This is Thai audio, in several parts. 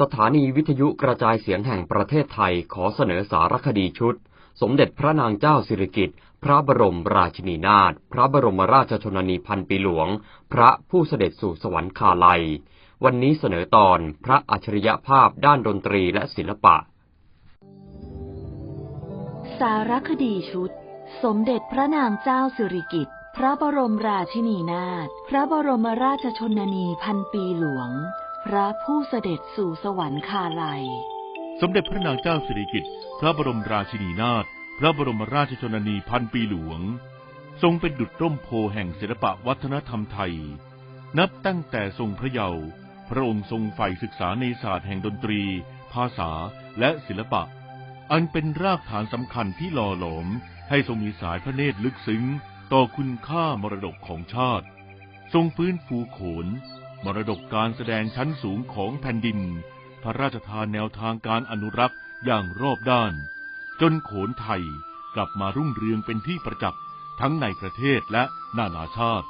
สถานีวิทยุกระจายเสียงแห่งประเทศไทยขอเสนอสารคดีชุด สมเด็จพระนางเจ้าสิริกิติ์พระบรมราชินีนาถพระบรมราชชนนีพันปีหลวง พระผู้เสด็จสู่สวรรคาลัย วันนี้เสนอตอนพระอัจฉริยภาพด้านดนตรีและศิลปะ สารคดีชุด สมเด็จพระนางเจ้าสิริกิติ์พระบรมราชินีนาถพระบรมราชชนนีพันปีหลวง พระผู้เสด็จสู่สวรรคาลัย สมเด็จพระนางเจ้าสิริกิติ์พระบรมราชินีนาถพระบรมราชชนนีพันปีหลวง ทรงเป็นดุจร่มโพแห่งศิลปะวัฒนธรรมไทย นับตั้งแต่ทรงพระเยาว์พระองค์ทรงใฝ่ศึกษาในศาสตร์แห่งดนตรี ภาษาและศิลปะ อันเป็นรากฐานสำคัญที่หล่อหลอมให้ทรงมีสายพระเนตรลึกซึ้ง ต่อคุณค่ามรดกของชาติ ทรงฟื้นฟูโขน มรดกการแสดงชั้นสูงของแผ่นดิน พระราชทานแนวทางการอนุรักษ์อย่างรอบด้าน จนโขนไทยกลับมารุ่งเรืองเป็นที่ประจักษ์ทั้งในประเทศและนานาชาติ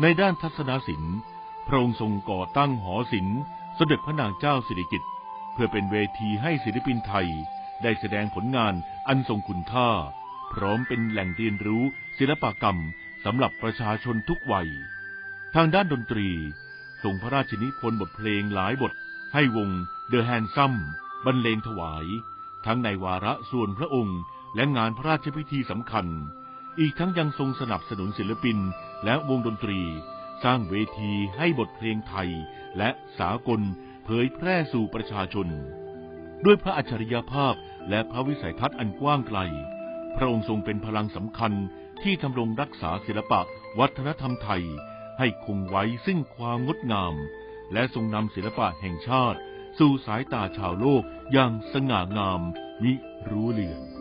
ในด้านทัศนศิลป์พระองค์ทรงก่อตั้งหอศิลป์สมเด็จพระนางเจ้าสิริกิติ์เพื่อเป็นเวทีให้ศิลปินไทย ได้แสดงผลงานอันทรงคุณค่า พร้อมเป็นแหล่งเรียนรู้ศิลปกรรมสำหรับประชาชนทุกวัย ทางด้านดนตรี ทรงพระราชนิพนธ์บทเพลงหลายบท ให้วงเดอะแฮนซัมบรรเลงถวาย ทั้งในวาระส่วนพระองค์ และงานพระราชพิธีสำคัญ อีกทั้งยังทรงสนับสนุนศิลปินและวงดนตรี สร้างเวทีให้บทเพลงไทยและสากลเผยแพร่สู่ประชาชน ด้วยพระอัจฉริยภาพและพระวิสัยทัศน์อันกว้างไกล พระองค์ทรงเป็นพลังสำคัญที่ทำรงรักษาศิลปะวัฒนธรรมไทย ให้คงไว้ซึ่งความงดงาม และทรงนำศิลปะแห่งชาติ สู่สายตาชาวโลกอย่างสง่างามมิรู้เลือน